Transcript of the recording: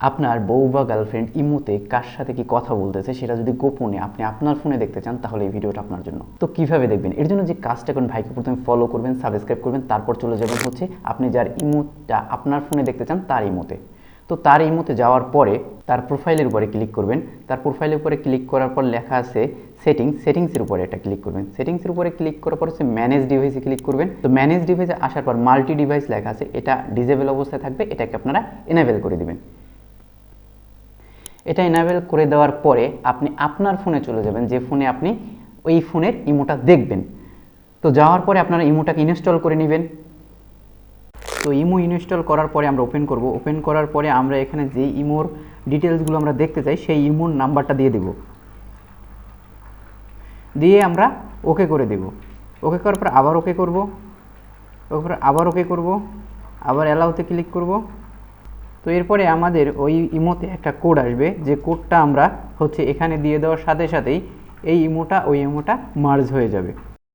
আপনার বউ বা গার্লফ্রেন্ড ইমোতে কার সাথে কি কথা বলতেছে সেটা যদি গোপনে আপনি আপনার ফোনে দেখতে চান, তাহলে এই ভিডিওটা আপনার জন্য। তো কীভাবে দেখবেন? এর জন্য যে কাজটা করুন, ভাইকে প্রথমে ফলো করবেন সাবস্ক্রাইব করবেন, তারপর চলে যাবেন হচ্ছে আপনি যার ইমোটা আপনার ফোনে দেখতে চান, তার ইমোতে। তো তার ইমোতে যাওয়ার পরে তার প্রোফাইলের উপরে ক্লিক করবেন। তার প্রোফাইলের উপরে ক্লিক করার পর লেখা আছে সেটিংস সেটিংসের উপরে এটা ক্লিক করবেন। সেটিংসের উপরে ক্লিক করার পর হচ্ছে ম্যানেজ ডিভাইসে ক্লিক করবেন। তো ম্যানেজ ডিভাইসে আসার পর মাল্টি ডিভাইস লেখা আছে, এটা ডিজেবল অবস্থায় থাকবে, এটাকে আপনারা এনাবেল করে দিবেন। এটা এনাবেল করে দেওয়ার পরে আপনি আপনার ফোনে চলে যাবেন। যে ফোনে আপনি ওই ফোনের ইমোটা দেখবেন। তো যাওয়ার পরে আপনারা ইমোটাকে ইনস্টল করে নেবেন। তো ইমো ইনস্টল করার পরে আমরা ওপেন করব। ওপেন করার পরে আমরা এখানে যে ইমোর ডিটেলসগুলো আমরা দেখতে চাই, সেই ইমোর নাম্বারটা দিয়ে দেব। দিয়ে আমরা ওকে করে দেব। ওকে করার পর আবার ওকে করব। ওকে আবার ওকে করব। আবার অ্যালাউতে ক্লিক করব। তো এরপরে আমাদের ওই ইমোতে একটা কোড আসবে। যে কোডটা আমরা হচ্ছে এখানে দিয়ে দেওয়ার সাথে সাথেই এই ইমোটা, ওই ইমোটা মার্জ হয়ে যাবে।